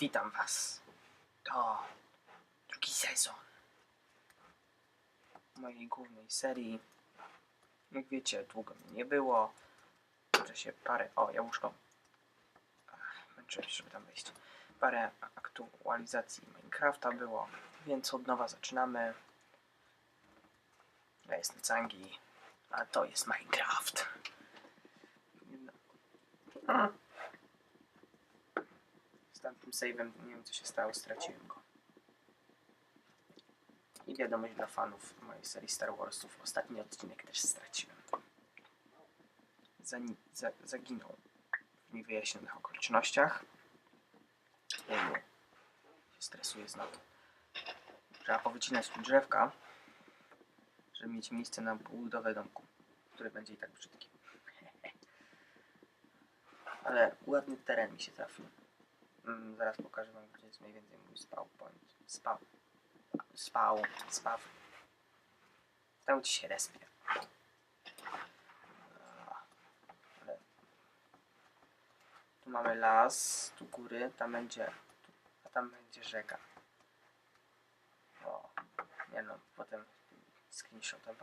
Witam Was. To drugi sezon mojej głównej serii. Jak wiecie, długo mnie nie było. Może się parę... O, jabłuszko. Ach, Męczyłem się, żeby tam wejść. Parę aktualizacji Minecrafta było, więc od nowa zaczynamy. Ja jestem Cangi, a to jest Minecraft. No. Z tamtym save'em nie wiem co się stało, straciłem go. I wiadomość dla fanów mojej serii Star Warsów. Ostatni odcinek też straciłem. Zani- za- zaginął w niewyjaśnionych okolicznościach. Się stresuję znowu. Trzeba powycinać tu drzewka, żeby mieć miejsce na budowę domku, który będzie i tak brzydki. Ale ładny teren mi się trafił. Mm, zaraz pokażę wam, gdzie jest mniej więcej mój spawn point. Spawn. Spał. Spaw. Tam gdzie się respię. Ale... Tu mamy las, tu góry, tam będzie... A tam będzie rzeka. O, nie no, potem screenshota.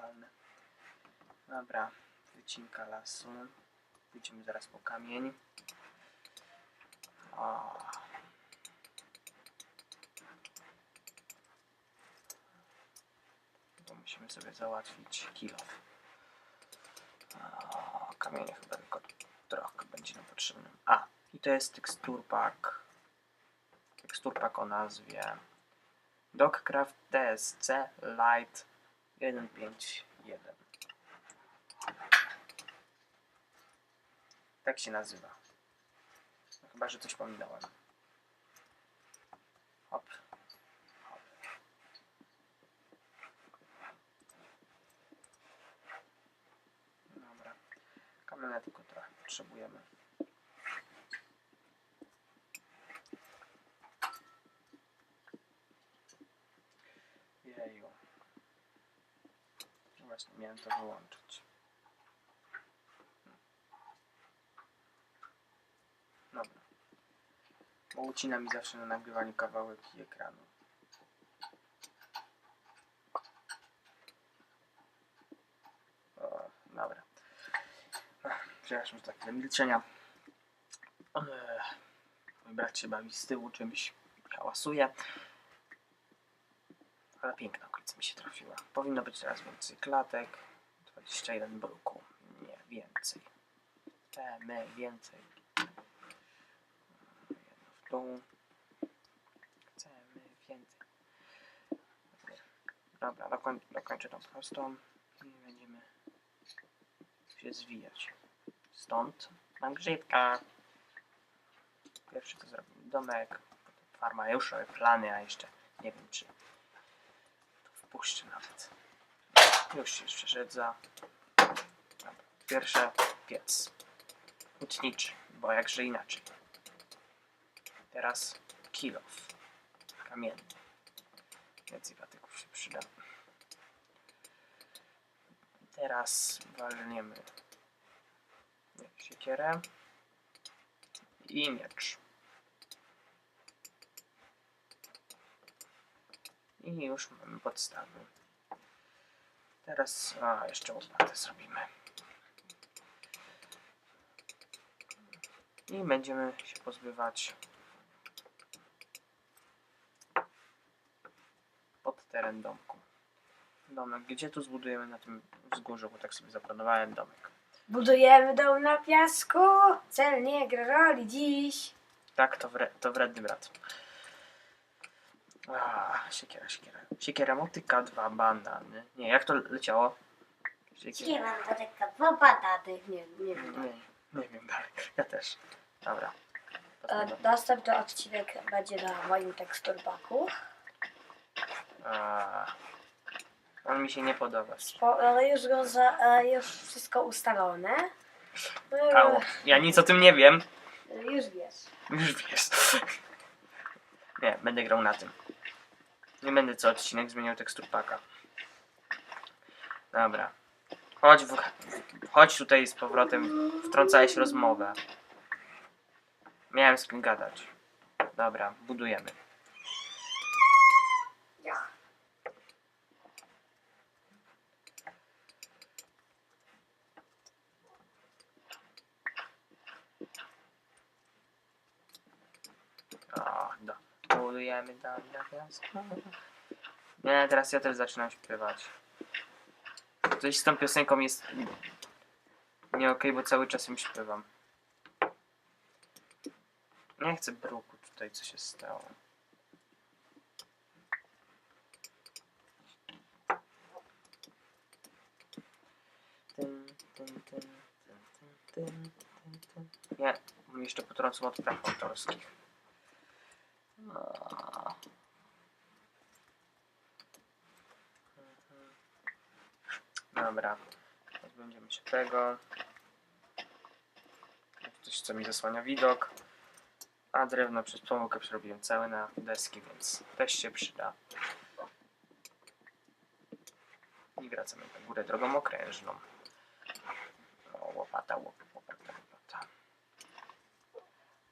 Dobra, wycinka lasu. Pójdziemy zaraz po kamień. O. To musimy sobie załatwić kilof. Kamienie chyba tylko trochę będzie nam potrzebny. A, i to jest tekstur pack. Tekstur o nazwie Dogcraft TSC Light 151. Tak się nazywa. Chyba, że coś pominąłem. Hop. Hop. Dobra. Kamienia tylko trochę potrzebujemy. Jeju. Właśnie miałem to wyłączyć. Dobra. Bo ucina mi zawsze na nagrywaniu kawałek ekranu. O, dobra. Ach, Przepraszam za chwilę milczenia. Mój brat się bawi z tyłu czymś, hałasuje. Ale piękna okolica mi się trafiła. Powinno być teraz więcej klatek. 21 bruku. Nie, więcej. Chcemy więcej. Dół. Chcemy więcej. Dobra, dokoń, dokończę tą prostą i będziemy się zwijać. Stąd mam grzybka. Pierwszy to zrobimy domek, farma, już plany, a jeszcze nie wiem czy to wpuszczę nawet. Już się przerzedza. Dobra. Pierwsze piec. Hutniczy, bo jakże inaczej. Teraz kilof. Kamienny. Więcej patyków się przyda. Teraz walniemy nie, siekierę i miecz. I już mamy podstawy. Teraz a, jeszcze łopatę zrobimy. I będziemy się pozbywać teren domku. Domek, gdzie tu zbudujemy na tym wzgórzu, bo tak sobie zaplanowałem domek. Budujemy dom na piasku, cel nie gra roli dziś. Tak, to, wre, to wredny brat. A, siekiera, siekiera. Siekiera, motyka, dwa banany. Nie, jak to leciało? Nie mam dwa banaty. Nie, nie wiem. Nie, nie wiem dalej. Ja też. Dobra. E, Następny odcinek będzie na moim teksturpaku. A, on mi się nie podoba. Po- Ale już go za, e, już wszystko ustalone. E, ja nic o tym nie wiem. Już wiesz. Już wiesz. Nie, będę grał na tym. Nie będę co odcinek zmieniał tekstur paka. Dobra. Chodź, w, chodź tutaj z powrotem. Wtrącałeś rozmowę. Miałem z kim gadać. Dobra, budujemy. Ja. O, do. Na piasku. Nie, teraz ja też zaczynam śpiewać. Coś z tą piosenką jest nie okej, bo cały czas im śpiewam. Nie chcę bruku tutaj, co się stało. Nie, jeszcze potrącą od praw autorskich. A. Dobra, pozbędziemy się tego. Coś, co mi zasłania widok. A drewno przez pomyłkę przerobiłem całe na deski, więc też się przyda. I wracamy na górę drogą okrężną. O, łopata, łop- łopata, łopata.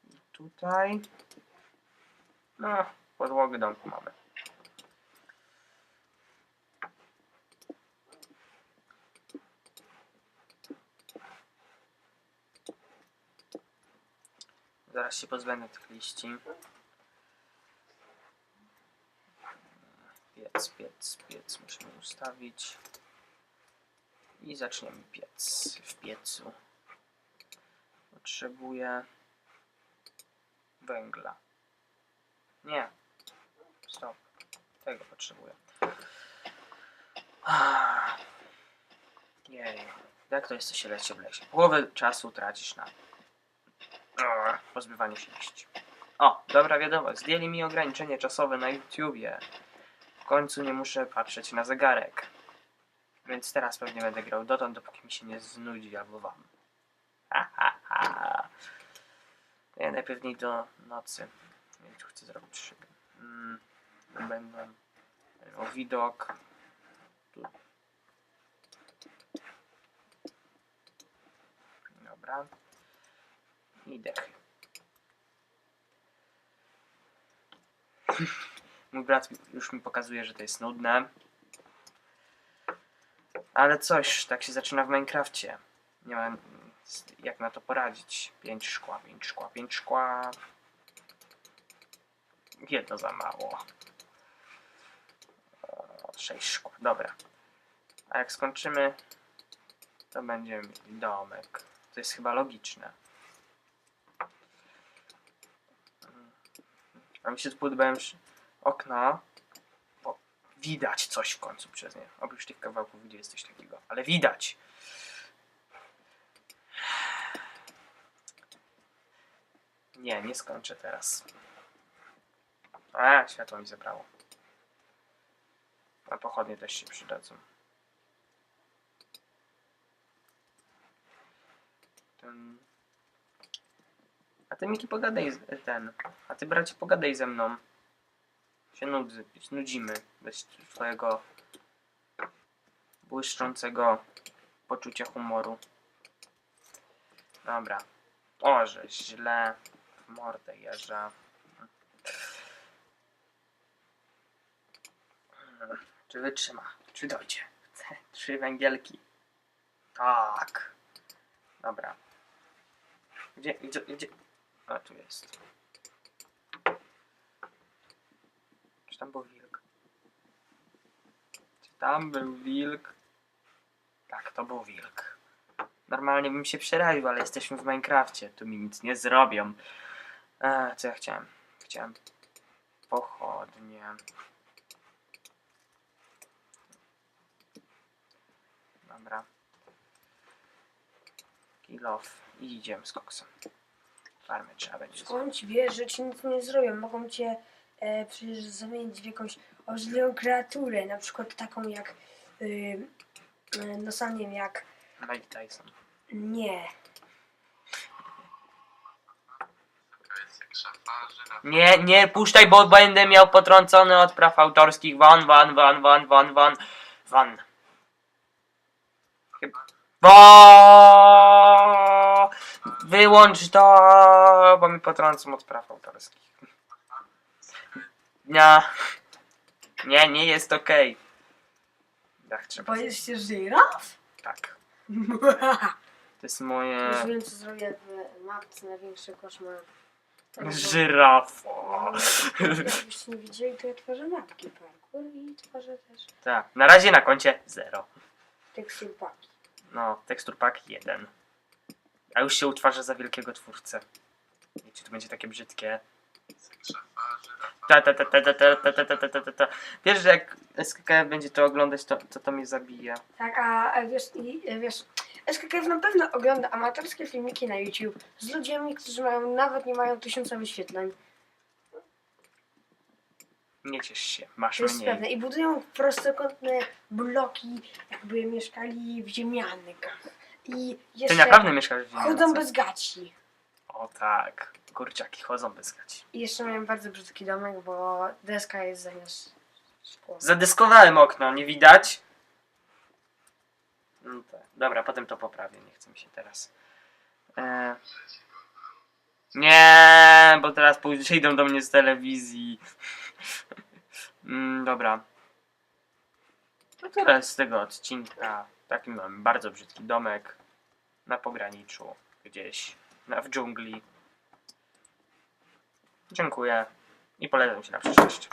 I tutaj... No, podłogę domku mamy. Zaraz się pozbędę tych liści. Piec, piec, piec musimy ustawić. I zaczniemy piec w piecu. Potrzebuję węgla. Nie. Stop. Tego potrzebuję. Jej. Jak to jest, co się leci w lesie? Połowę czasu tracisz na pozbywanie się liści. O, dobra wiadomość. Zdjęli mi ograniczenie czasowe na YouTubie. W końcu nie muszę patrzeć na zegarek. Więc teraz pewnie będę grał dotąd, dopóki mi się nie znudzi albo wam. Ha, ha, ha. Ja najpewniej do nocy. Nie wiem, czy chcę zrobić szybę. Mm, będę o widok. Dobra. I dechy. Mój brat już mi pokazuje, że to jest nudne. Ale coś, tak się zaczyna w Minecrafcie. Nie mam jak na to poradzić. Pięć szkła, pięć szkła, pięć szkła. Jedno za mało. O, sześć szkła, dobra. A jak skończymy, to będziemy mieli domek. To jest chyba logiczne. A mi się sz- okna, bo widać coś w końcu przez nie. Oprócz tych kawałków, gdzie jest coś takiego. Ale widać! Nie, nie skończę teraz. A, światło mi zabrało. A pochodnie też się przydadzą. Ten... A ty Miki pogadaj z, ten. A ty bracie pogadaj ze mną. Się nudzę, nudzimy bez twojego błyszczącego poczucia humoru. Dobra. O, że źle. Mordę jeża. Czy wytrzyma? Czy dojdzie? Chcę trzy węgielki. Tak. Dobra. Gdzie, gdzie, gdzie? A, tu jest. Czy tam był wilk? Czy tam był wilk? Tak, to był wilk. Normalnie bym się przeraził, ale jesteśmy w Minecrafcie. Tu mi nic nie zrobią. A, co ja chciałem? Chciałem pochodnie. Dobra. Kill off. I idziemy z koksem. Farmy trzeba będzie. Skąd wiesz, że ci nic nie zrobią? Mogą cię e, przecież zamienić w jakąś obrzydliwą kreaturę, na przykład taką jak, y, y, no sam nie wiem, jak, Mike Tyson. nie, Nie, nie puszczaj, bo będę miał potrącony od praw autorskich. Won, won, won, won, won, won, won. Bo... Wyłącz to, bo mi potrącą od praw autorskich. Nie. Nie, nie jest okej. Tak, trzeba. Boisz się żyraf? Tak. To jest moje. Już wiem, co zrobię w mapce największy koszmar. Tak, Żyrafa. Jakbyście nie widzieli, to ja tworzę mapki parkour i tworzę też Tak. Na razie na koncie 0. tekstil paki. No, tekstur pack 1. A już się utwarza za wielkiego twórcę. Czy to będzie takie brzydkie? Ta, ta, ta, ta, ta, ta, ta, ta, ta, ta, ta, ta. Wiesz, że jak SKKF będzie to oglądać, to, to to mnie zabije. Tak, a e, wiesz, i, e, wiesz, SKKF na pewno ogląda amatorskie filmiki na YouTube z ludźmi, którzy mają, nawet nie mają tysiąca wyświetleń. Nie ciesz się, masz To jest mniej. pewne. I budują prostokątne bloki, jakby mieszkali w ziemiankach. I Ty jeszcze naprawdę mieszkasz w chodzą bez gaci. O tak, kurczaki chodzą bez gaci. I jeszcze mają bardzo brzydki domek, bo deska jest zamiast szkła. Zadeskowałem okno, nie widać? No tak. Dobra, potem to poprawię, nie chcę mi się teraz. E... Nie, bo teraz przyjdą do mnie z telewizji. mm, dobra. To tyle z tego odcinka. Taki mam bardzo brzydki domek na pograniczu, gdzieś na, w dżungli. Dziękuję i polecam się na przyszłość.